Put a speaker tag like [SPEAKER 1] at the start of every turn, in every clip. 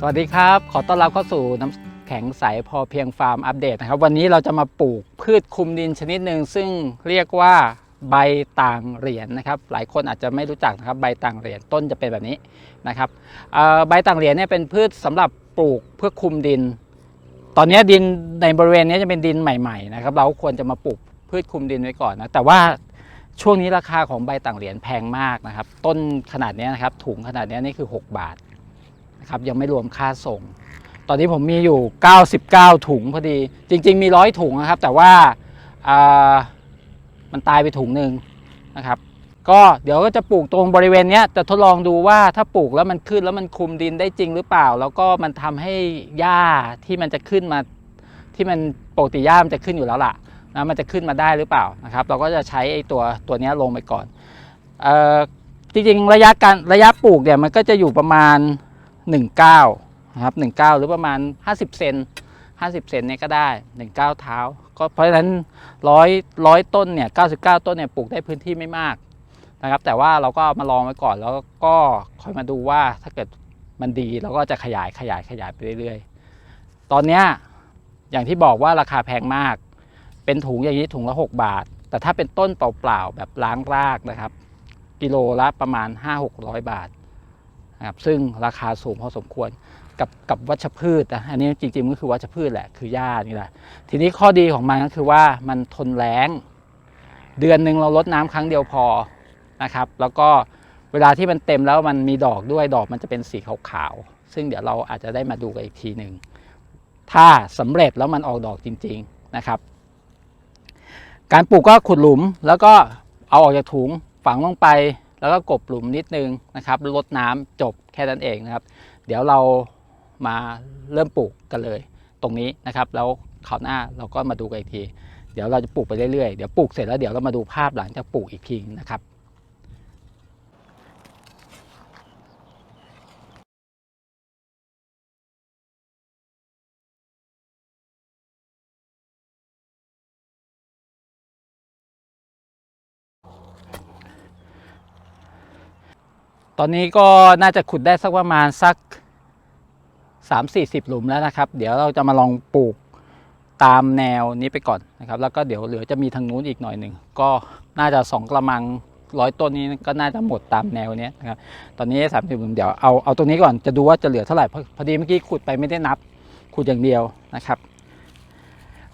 [SPEAKER 1] สวัสดีครับ ขอต้อนรับเข้าสู่น้ำแข็งใสพอเพียงฟาร์มอัปเดตนะครับ วันนี้เราจะมาปลูกพืชคุมดินชนิดหนึ่งซึ่งเรียกว่าใบต่างเหรียญนะครับ หลายคนอาจจะไม่รู้จักนะครับใบต่างเหรียญต้นจะเป็นแบบนี้นะครับใบต่างเหรียญเนี่ยเป็นพืชสำหรับปลูกเพื่อคุมดิน ตอนนี้ดินในบริเวณนี้จะเป็นดินใหม่ๆนะครับเราควรจะมาปลูกพืชคุมดินไว้ก่อนนะแต่ว่าช่วงนี้ราคาของใบต่างเหรียญแพงมากนะครับ ต้นขนาดนี้นะครับถุงขนาดนี้นี่คือ 6 บาท นะครับยังไม่รวมค่าส่ง ตอนนี้ผมมีอยู่ 99 ถุงพอดี จริง ๆ มีร้อยถุงนะครับ แต่ว่าามันตายไปถุงหนึ่งนะครับ ก็เดี๋ยวก็จะปลูกตรงบริเวณนี้จะทดลองดูว่าถ้าปลูกแล้วมันขึ้นแล้วมันคุมดินได้จริงหรือเปล่า แล้วก็มันทำให้หญ้าที่มันจะขึ้นมาที่มันปกติหญ้ามันจะขึ้นอยู่แล้วล่ะนะมันจะขึ้นมาได้หรือเปล่านะครับ เราก็จะใช้ไอ้ตัวตัวนี้ลงไปก่อนออจริงๆระยะการระยะปลูกเนี่ยมันก็จะอยู่ประมาณ 19นะครับ19 หรือประมาณ 50 เซน50 เซนเนี่ยก็ได้ 19 เท้า ก็เพราะฉะนั้นร้อยร้อยต้นเนี่ย99 ต้นเนี่ยปลูกได้พื้นที่ไม่มากนะครับ แต่ว่าเราก็มาลองไว้ก่อนแล้วก็คอยมาดูว่าถ้าเกิดมันดีเราก็จะขยายขยายขยายไปเรื่อยๆ ตอนเนี้ยอย่างที่บอกว่าราคาแพงมาก เป็นถุงอย่างนี้ถุงละ 6 บาท แต่ถ้าเป็นต้นเปล่าๆแบบล้างรากนะครับ กิโลละประมาณ 5-600 บาท นะครับซึ่งราคาสูงพอสมควรกับกับวัชพืชนะอันนี้จริงๆก็คือวัชพืชแหละคือหญ้านี่แหละทีนี้ข้อดีของมันก็คือว่ามันทนแล้งเดือนหนึ่งเราลดน้ำครั้งเดียวพอนะครับ แล้วก็เวลาที่มันเต็มแล้วมันมีดอกด้วยดอกมันจะเป็นสีขาวๆซึ่งเดี๋ยวเราอาจจะได้มาดูกันอีกทีหนึ่งถ้าสำเร็จแล้วมันออกดอกจริง ๆนะครับ การปลูกก็ขุดหลุมแล้วก็เอาออกจากถุงฝังลงไป แล้วก็กบหลุมนิดนึงนะครับลดน้ำจบแค่นั้นเองนะครับ เดี๋ยวเรามาเริ่มปลูกกันเลย ตรงนี้นะครับแล้วคราวหน้าเราก็มาดูกันอีกที เดี๋ยวเราจะปลูกไปเรื่อยๆเดี๋ยวปลูกเสร็จแล้วเดี๋ยวเรามาดูภาพหลังจากปลูกอีกทีนะครับ ตอนนี้ก็น่าจะขุดได้สักประมาณสัก 3 4 0 หลุมแล้วนะครับ เดี๋ยวเราจะมาลองปลูกตามแนวนี้ไปก่อนนะครับ แล้วก็เดี๋ยวเหลือจะมีทางนู้นอีกหน่อยหนึ่งก็น่าจะสองกระมังร้อยต้นนี้ก็น่าจะหมดตามแนวเนี้ยนะครับ ตอนนี้สามสิบหลุมเดี๋ยวเอาเอาตรงนี้ก่อนจะดูว่าจะเหลือเท่าไหร่เพราะพอดีเมื่อกี้ขุดไปไม่ได้นับขุดอย่างเดียวนะครับ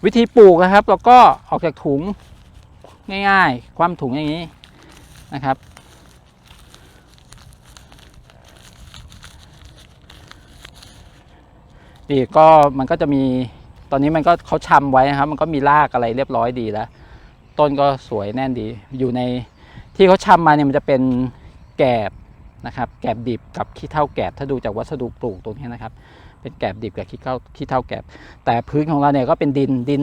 [SPEAKER 1] วิธีปลูกนะครับเราก็ออกจากถุงง่าย ๆ ความถุงอย่างนี้นะครับ นี่ก็มันก็จะมีตอนนี้มันก็เขาชำไว้นะครับ มันก็มีรากอะไรเรียบร้อยดีแล้ว ต้นก็สวยแน่นดี อยู่ในที่เขาชำมาเนี่ยมันจะเป็นแกบนะครับ แกบดิบกับขี้เท่าแกบถ้าดูจากวัสดุปลูกตรงนี้นะครับ เป็นแกบดิบกับขี้เท่าขี้เท่าแกบ แต่พื้นของเราเนี่ยก็เป็นดินดิน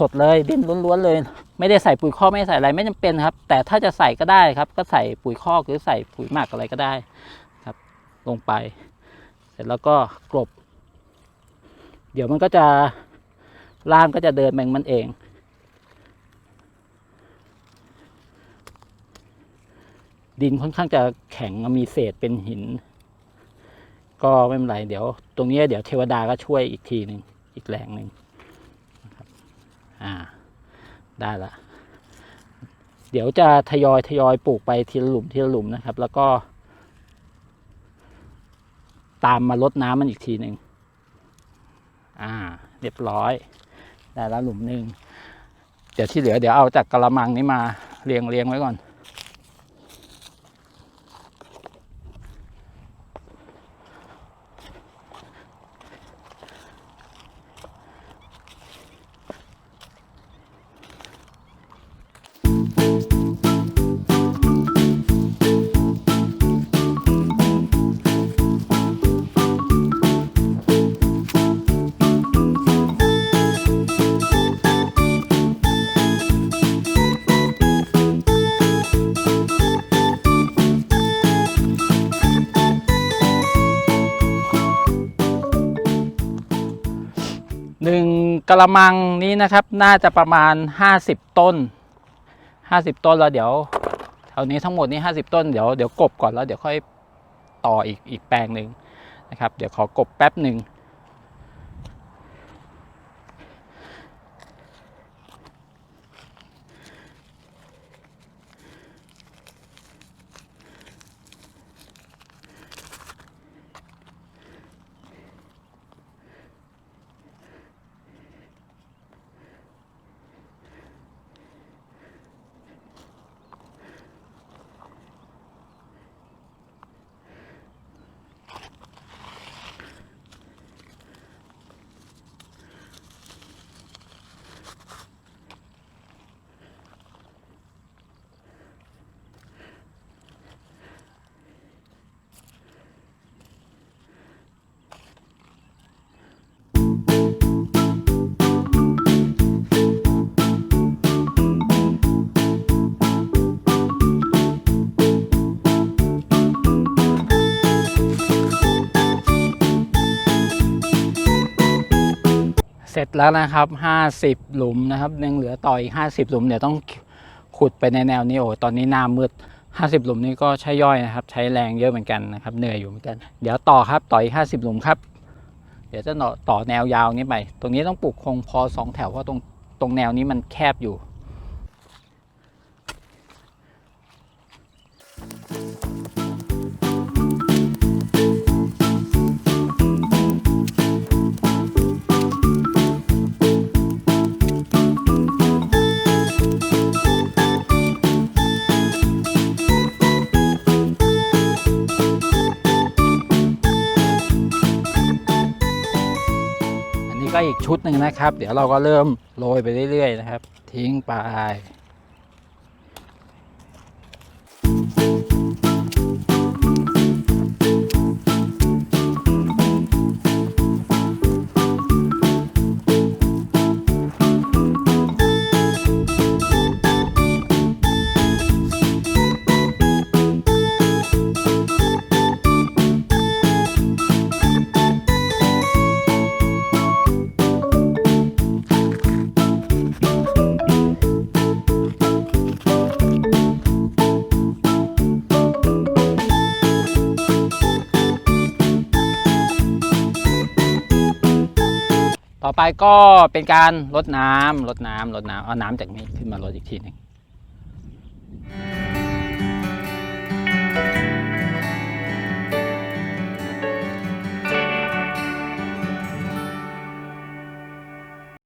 [SPEAKER 1] สดๆเลย ดินล้วนๆเลย ไม่ได้ใส่ปุ๋ยคอกไม่ใส่อะไรไม่จำเป็นครับ แต่ถ้าจะใส่ก็ได้ครับ ก็ใส่ปุ๋ยคอกหรือใส่ปุ๋ยหมักอะไรก็ได้ครับ ลงไป เสร็จแล้วก็กลบ เดี๋ยวมันก็จะล่างก็จะเดินแบ่งมันเอง ดินค่อนข้างจะแข็งมีเศษเป็นหิน ก็ไม่เป็นไร เดี๋ยว ตรงนี้เดี๋ยวเทวดาก็ช่วยอีกทีหนึ่งอีกแรงหนึ่งอ่า ได้ละเดี๋ยวจะทยอยทยอยปลูกไปทีละหลุมทีละหลุมนะครับ แล้วก็ ตามมาลดน้ำมันอีกทีหนึ่ง อ่า เรียบร้อย ได้แล้วหลุมหนึ่ง เดี๋ยวที่เหลือเดี๋ยวเอาจากกระมังนี้มาเรียงเรียงไว้ก่อน กระมังนี้นะครับน่าจะประมาณ 50 ต้น 50 ต้นแล้วเดี๋ยวแถวนี้ทั้งหมดนี้ 50 ต้นเดี๋ยวเดี๋ยวกบก่อนแล้วเดี๋ยวค่อยต่ออีกอีกแปลงหนึ่งนะครับ เดี๋ยวขอกบแป๊บหนึ่ง เสร็จแล้วนะครับ 50 หลุมนะครับยังเหลือต่ออีก 50 หลุม เดี๋ยวต้องขุดไปในแนวนี้โอ้ตอนนี้น้ำมืด 50 หลุมนี่ก็ใช้ย่อยนะครับ ใช้แรงเยอะเหมือนกันนะครับ เหนื่อยอยู่เหมือนกัน เดี๋ยวต่อครับต่ออีก 50 หลุมครับ เดี๋ยวจะต่อต่อแนวยาวนี้ไป ตรงนี้ต้องปลูกคงพอสองแถวเพราะตรงตรงแนวนี้มันแคบอยู่ ก็อีกชุดหนึ่งนะครับ เดี๋ยวเราก็เริ่มโรยไปเรื่อย ๆ นะครับ ทิ้งไป ต่อไปก็เป็นการลดน้ำลดน้ำลดน้ำเอาน้ำจากนี้ขึ้นมาลดอีกทีหนึ่ง